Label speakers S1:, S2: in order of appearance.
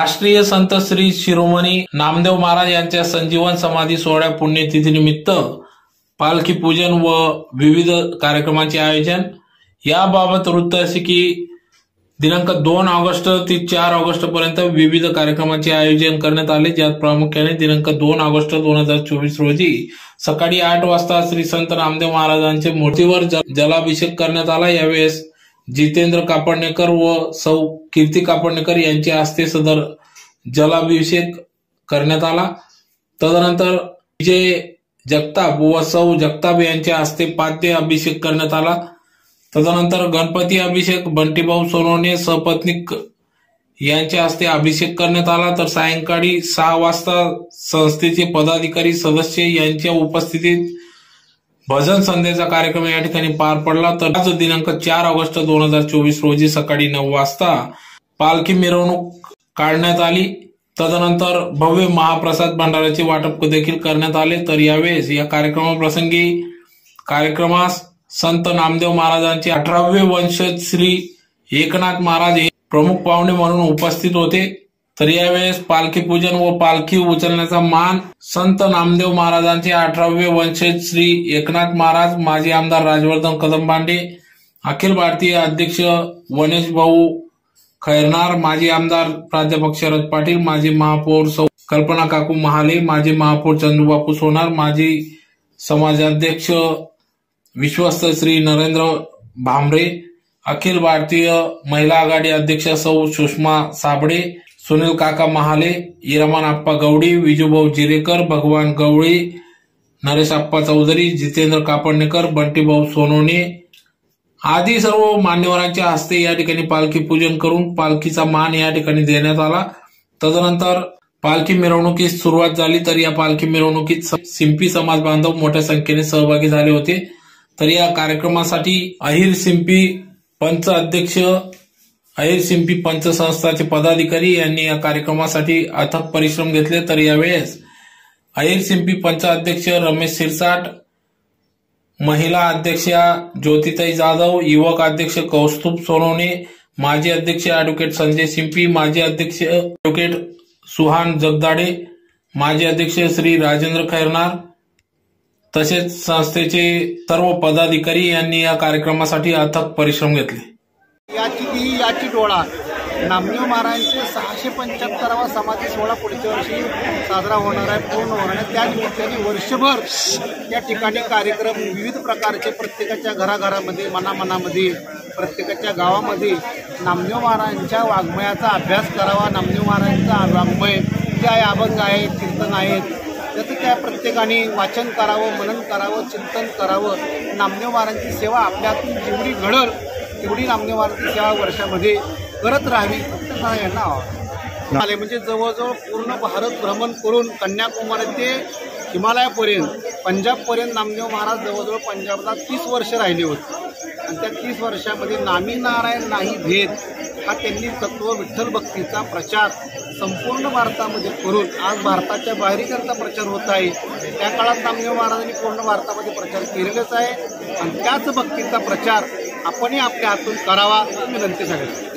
S1: राष्ट्रीय संत श्री शिरोमणी नामदेव महाराज यांच्या संजीवन समाधी सोहळ्या पुण्यतिथीनिमित्त पालखी पूजन व विविध कार्यक्रमांचे आयोजन. याबाबत वृत्त असे की दिनांक दोन ऑगस्ट ते चार ऑगस्ट पर्यंत विविध कार्यक्रमांचे आयोजन करण्यात आले. ज्यात प्रामुख्याने दिनांक दोन ऑगस्ट दोन हजार चोवीस रोजी सकाळी आठ वाजता श्री संत नामदेव महाराजांच्या मूर्तीवर जलाभिषेक करण्यात आला. यावेळेस जितेंद्र कापडणेकर व सौ कीर्ती कापडणेकर यांच्या हस्ते सदर जलाभिषेक करण्यात आला. तदनंतर विजय जगताप व सौ जगताप यांच्या हस्ते पाद्य अभिषेक करण्यात आला. तदनंतर गणपती अभिषेक बंटीभाऊ सोनवणे सपत्निक यांच्या हस्ते अभिषेक करण्यात आला. तर सायंकाळी सहा वाजता संस्थेचे पदाधिकारी सदस्य यांच्या उपस्थितीत भजन संध्याचा कार्यक्रम या ठिकाणी पार पडला तर आज दिनांक चार ऑगस्ट दोन हजार चोवीस रोजी सकाळी नऊ वाजता पालखी मिरवणूक काढण्यात आली. तदनंतर भव्य महाप्रसाद भंडाराचे वाटप देखील करण्यात आले. तर यावेळेस या कार्यक्रमाप्रसंगी कार्यक्रमास संत नामदेव महाराजांचे अठरावे वंशज श्री एकनाथ महाराज हे प्रमुख पाहुणे म्हणून उपस्थित होते. तर यावेळेस पालखी पूजन व पालखी उचलण्याचा मान संत नामदेव महाराजांचे अठरावे वंशज श्री एकनाथ महाराज माजी आमदार राजवर्धन कदमबांडे अखिल भारतीय अध्यक्ष वनेश भाऊ खैरनार माजी आमदार प्राध्यापक शरद पाटील माजी महापौर सौ कल्पना काकू महाले माजी महापौर चंद्रबापू सोनार माजी समाजाध्यक्ष विश्वस्त श्री नरेंद्र भांबरे अखिल भारतीय महिला आघाडी अध्यक्ष सौ सुषमा साबळे सुनील काका महाले इरमान आप्पा गवडी विजूभाऊ जिरेकर भगवान गवळी नरेश आप्पा चौधरी जितेंद्र कापडणेकर बंटीभाऊ सोनोने आदी सर्व मान्यवरांच्या हस्ते या ठिकाणी पालखी पूजन करून पालखीचा मान या ठिकाणी देण्यात आला. तदनंतर पालखी मिरवणुकीस सुरुवात झाली तर या पालखी मिरवणुकीत सिंपी समाज बांधव मोठ्या संख्येने सहभागी झाले होते. तर या कार्यक्रमासाठी अहिर सिंपी पंच अध्यक्ष अहिर सिंपी पंच पदाधिकारी यांनी या कार्यक्रमासाठी अथक परिश्रम घेतले तर यावेळेस अहिर सिंपी पंच अध्यक्ष रमेश सिरसाट महिला अध्यक्षा ज्योतिताई जाधव युवक अध्यक्ष कौस्तुभ सोनवणे माजी अध्यक्ष अॅडव्होकेट संजय सिंपी माजी अध्यक्ष अॅडव्होकेट सुहान जगदाडे माजी अध्यक्ष श्री राजेंद्र खैरनार तसेच संस्थेचे सर्व पदाधिकारी यांनी या कार्यक्रमासाठी अथक परिश्रम घेतले.
S2: याची ती याची डोळा. नामदेव महाराजांचे सहाशे पंच्याहत्तरावा समाधी सोहळा पुढच्या वर्षी साजरा होणार आहे पूर्ण होणार आहे. त्या निमित्ताने वर्षभर या ठिकाणी कार्यक्रम विविध प्रकारचे प्रत्येकाच्या घराघरामध्ये मनामनामध्ये प्रत्येकाच्या गावामध्ये नामदेव महाराजांच्या वाङ्मयाचा अभ्यास करावा नामदेव महाराजांचा वाङ्मय. जे आहे अभंग आहे कीर्तन आहेत. त्याचं त्या प्रत्येकाने वाचन करावं मनन करावं चिंतन करावं नामदेव महाराजांची सेवा आपल्यातून जेवढी घडल नामदेव महाराजांची सेवा वर्षामध्ये करत राहावी मला यांना आवाहन. आले म्हणजे जवळजवळ पूर्ण भारत भ्रमण करून कन्याकुमारी ते हिमालयापर्यंत पंजाबपर्यंत नामदेव महाराज जवळजवळ पंजाबला तीस वर्ष राहिले होते. आणि त्या तीस वर्षामध्ये नामी नारायण नाही भेद हा त्यांनी तत्व विठ्ठल भक्तीचा प्रचार संपूर्ण भारतामध्ये करून आज भारताच्या त्यांचा प्रचार होत आहे. त्या काळात नामदेव महाराजांनी पूर्ण भारतामध्ये प्रचार केलेलाच आहे. आणि त्याच भक्तीचा प्रचार आपणही आपल्या हातून करावा विनंती सगळ्यांना